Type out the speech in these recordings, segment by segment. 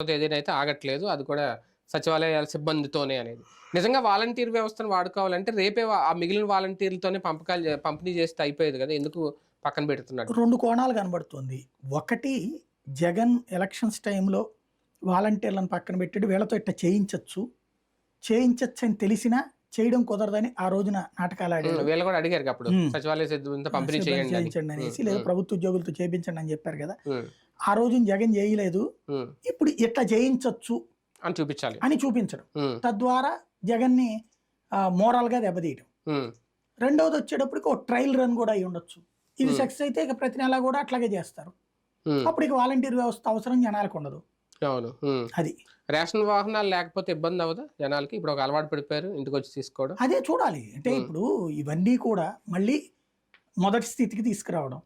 ఏదైతే ఆగట్లేదు. అది కూడా సచివాలయాల సిబ్బందితోనే అనేది. నిజంగా వాలంటీర్ వ్యవస్థను వాడుకోవాలంటే రేపే ఆ మిగిలిన వాలంటీర్లతోనే పంపకాలు పంపిణీ చేస్తే అయిపోయేది కదా ఎందుకు పక్కన పెడుతున్నాడు రెండు కోణాలు కనబడుతుంది. ఒకటి జగన్ ఎలక్షన్స్ టైంలో వాలంటీర్లను పక్కన పెట్టి వీళ్ళతో ఇట్ట చేయించవచ్చు చేయించచ్చు. అని తెలిసినా చేయడం కుదరదని ఆ రోజున నాటకాలు ఆడారు. వీళ్ళు కూడా అడిగారు అప్పుడు. సచివాలయ పంపిణీ. చేయించండి అనేసి లేదా ప్రభుత్వ ఉద్యోగులతో చేయించండి అని చెప్పారు కదా. ఆ రోజున జగన్ చేయలేదు. ఇప్పుడు ఇట్లా చేయించవచ్చు అని చూపించాలి. అని చూపించడం. తద్వారా జగన్ని ఆ, moral గా దెబ్బతీయడం రెండవది వచ్చేటప్పటికి ఒక ట్రయల్ రన్ కూడా అయి ఉండొచ్చు. ఇది. సక్సెస్ అయితే ఇక ప్రతి నెల కూడా అట్లాగే చేస్తారు. అప్పుడు ఇక వాలంటీర్ వ్యవస్థ అవసరం జనాలకు ఉండదు. అవును. అది. రేషన్ వాహనాలు లేకపోతే ఇబ్బంది అవ్వదా జనాలకి? ఇప్పుడు ఒక అలవాటు పడిపోయారు ఇంటికి వచ్చి తీసుకోవడం. అదే చూడాలి. అంటే. ఇప్పుడు ఇవన్నీ కూడా మళ్ళీ మొదటి స్థితికి తీసుకురావడం.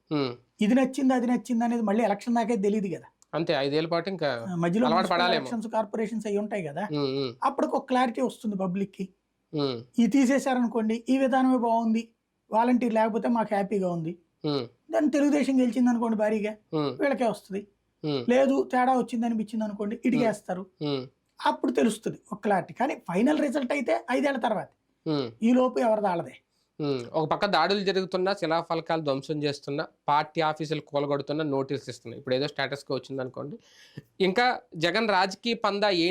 ఇది నచ్చింది అది నచ్చింది అనేది మళ్ళీ ఎలక్షన్ దాకే తెలియదు కదా. అంతే ఐదేళ్ళ పాటు ఇంకా మధ్యలో. ఎలక్షన్స్ కార్పొరేషన్స్ అవి ఉంటాయి కదా. అప్పటికి ఒక క్లారిటీ వస్తుంది పబ్లిక్కి ఇది తీసేశారనుకోండి ఈ విధానమే బాగుంది వాలంటీర్ లేకపోతే మాకు హ్యాపీగా ఉంది. దాన్ని తెలుగుదేశం గెలిచింది అనుకోండి భారీగా వీళ్ళకే వస్తుంది. లేదు తేడా వచ్చింది అనిపించింది అనుకోండి ఇటుకేస్తారు ఉమ్, అప్పుడు తెలుస్తుంది ఒక క్లారిటీ కానీ ఫైనల్ రిజల్ట్ అయితే ఐదేళ్ళ తర్వాత. ఈ లోపు ఎవరిది ఆడదే ఉమ్, ఒక పక్క దాడులు జరుగుతున్నా శిలాఫలకాలు ధ్వంసం చేస్తున్నా పార్టీ ఆఫీసులు కూలగొడుతున్నా నోటీసులు ఇస్తున్నా. ఇప్పుడు ఏదో స్టేటస్గా వచ్చింది అనుకోండి ఇంకా జగన్ రాజకీయ పందా ఏంటి?